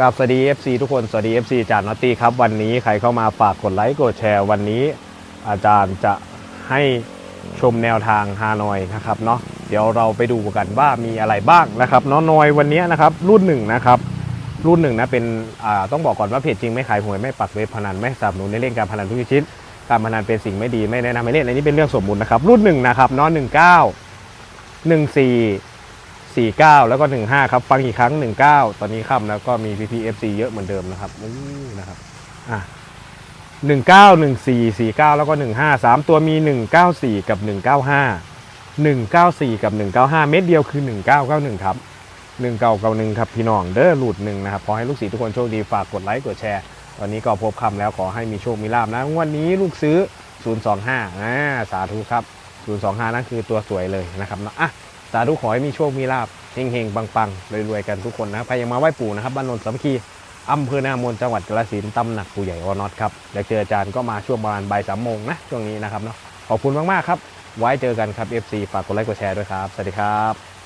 กับสวัสดี FC ทุกคน สวัสดี FC อาจารย์นอตตี้ครับ วันนี้ใครเข้ามาฝากกดไลค์กดแชร์ วันนี้อาจารย์จะให้ชมแนวทางฮานอยนะครับเนาะเดี๋ยวเราไปดูกันว่ามีอะไรบ้างนะครับเนาะนอยวันนี้นะครับรุ่นหนึ่งนะครับรุ่นหนึ่งนะเป็นต้องบอกก่อนว่าเพจจริงไม่ขายหวยไม่ปักเว็บพนันไม่สนับสนุนในเล่นการพนันทุกชนิดการพนันเป็นสิ่งไม่ดีไม่แนะนำให้เล่นอันนี้เป็นเรื่องสมมุตินะครับรุ่นหนึ่งนะครับเนาะหนึ่งเก้าหนึ่งสี่ 49 แล้วก็ 15 ครับ ฟังอีกครั้ง 19 ตอนนี้ค่ำแล้วก็มี PPFC เยอะเหมือนเดิมนะครับอู้นะครับอะ19 14 49 แล้วก็ 15 3 ตัวมี 194 กับ 195 194 กับ 195 เม็ดเดียวคือ 1991 ครับ1991ครับพี่น้องเด้อหลุดหนึ่งนะครับขอให้ลูกศิษย์ทุกคนโชคดีฝากกดไลค์กดแชร์ ตอนนี้ก็พบคำแล้วขอให้มีโชคมีลาบนะวันนี้ลูกซื้อ 025อ่าสาธุครับ 025 นั่นคือตัวสวยเลยนะครับเนาะอะ สาธุขอให้มีโชค มีลาบเฮงๆ ปังๆรวยๆ กันทุกคนนะใครยังมาไหว้ปู่นะครับ บ้านนนท์สามคีอำเภอนามนจังหวัดกาฬสินธุ์ตำหนักปู่ใหญ่วอนอตครับอยากเจออาจารย์ก็มาช่วงประมาณบ่ายสามโมงนะ ช่วงนี้นะครับเนาะขอบคุณมากๆครับ ไว้เจอกันครับ FC ฝากกดไลค์กดแชร์ด้วยครับ สวัสดีครับ